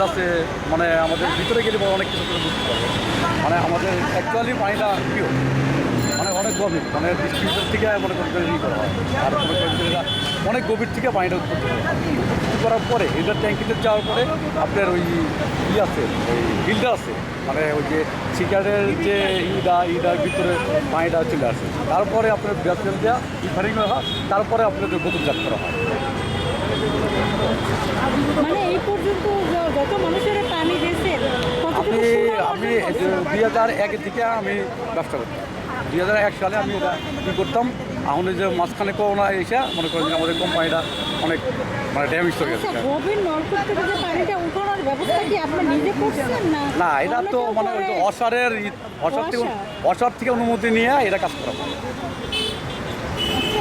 আছে মানে আমাদের ভিতরে গেলে অনেক কিছু বুঝতে পারব। মানে আমাদের অ্যাকচুয়ালি পানিটা পিওর মানে অনেক গভীর মানে ডিস্ট্রিক্টের থেকে মনে করতে ই করা হয়। আর মনে করেন অনেক গভীর থেকে পানিটা উৎপত্তি করা করার পরে এটা ট্যাঙ্কিতে যাওয়ার পরে আপনার ওই ই আছে, ওই ফিল্টার আছে। মানে ওই যে সিগারেটের যে ইটা, ইটার ভিতরে পানিটা চলে আসে। তারপরে আপনার ব্যাসেল দেওয়া রিফারিং হয়, তারপরে আপনাদের বোতলজাত করা হয়। মানে এই পর্যন্ত য- যত মানুষের পানি গেছে আপনি আমি দুই হাজার একের থেকে আমি ব্যবসা করতাম। দুই হাজার এক সালে আমি এটা কী করতাম? এখন যে মাঝখানে করোনা এসে মনে করেন যে আমাদের কোম্পানিটা অনেক মানে ড্যামেজ হয়ে গেছে। আচ্ছা না? এটা তো মানে অসারের অসার থেকে অসার। থেকে অনুমতি নিয়ে এটা কাজ করা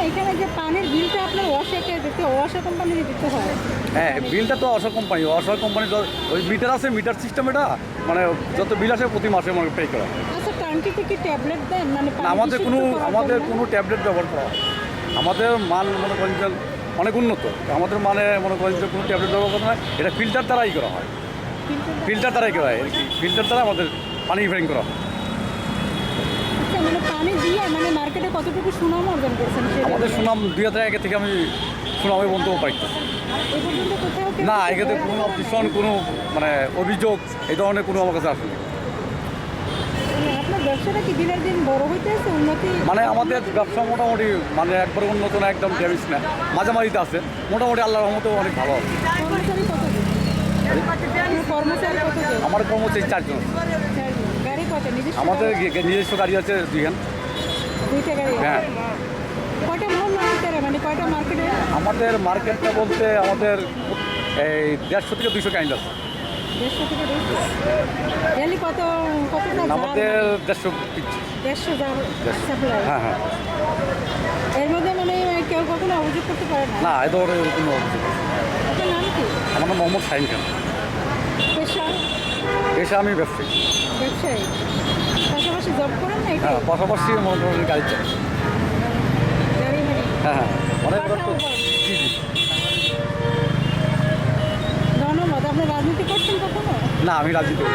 এখানে যে পানির বিলটা আপনার ওয়াশাকে দিতে ওয়াশা কোম্পানিকে দিতে হয়। হ্যাঁ বিলটা তো অসার কোম্পানি অসার কোম্পানি ওই মিটার আছে মিটার সিস্টেম এটা মানে যত বিল আসে প্রতি মাসে মানে পে করা আচ্ছা টাঙ্কিতে কি ট্যাবলেট দেন? মানে আমাদের কোনো আমাদের কোনো ট্যাবলেট ব্যবহার করা হয় আমাদের মান মনে করেন যে অনেক উন্নত। আমাদের মানে মনে করেন যে কোনো ট্যাবলেট ব্যবহার করা হয় এটা ফিল্টার দ্বারাই করা হয়। ফিল্টার দ্বারাই করা হয় ফিল্টার দ্বারা আমাদের পানি রিফাইন করা হয়। মানে পানি দিয়ে মানে মার্কেটে কতটুকু সুনাম অর্জন করছেন আমাদের সুনাম দুই হাজার একে থেকে আমি সুনামে বন্ধু পাইতে এই পর্যন্ত কোথাও কেউ না এক্ষেত্রে কোনো না? ভীষণ কোনো মানে অভিযোগ এই ধরনের কোনো আমার কাছে আসেনি। মানে মানে আমাদের ব্যবসা মোটামুটি মানে একবার উন্নত না একদম ড্যামেজ না। মাঝামাঝিতে আছে মোটামুটি আল্লাহর রহমতে অনেক ভালো আছে। আমার কর্মচারী চারজন। আমাদের নিজস্ব গাড়ি আছে দুইখান। দুইটা গাড়ি হ্যাঁ। কয়টা মহল মার্কেটে মানে কয়টা মার্কেটে আমাদের মার্কেটটা বলতে আমাদের এই দেড়শো থেকে দুইশো কাইন্ড আছে। দেড়শো থেকে দুইশো? ডেলি কত কতটা আমাদের দেড়শো দেড়শো সাপ্লাই হ্যাঁ? হ্যাঁ এর মধ্যে মানে কেউ কখনো অভিযোগ করতে পারে না? না কোনো অভিযোগ আপনার নাম কি? আমার নাম মোহাম্মদ শাহিন খান। পেশা? এসে আমি ব্যবসায়ী। ব্যবসায়ী? জব করেন না এটা হ্যাঁ পাশাপাশি মনে গাড়ি চালাই হ্যাঁ হ্যাঁ অনেক। জি জি। ধন্যবাদ। আপনি রাজনীতি করছেন কখনো? না আমি রাজি করি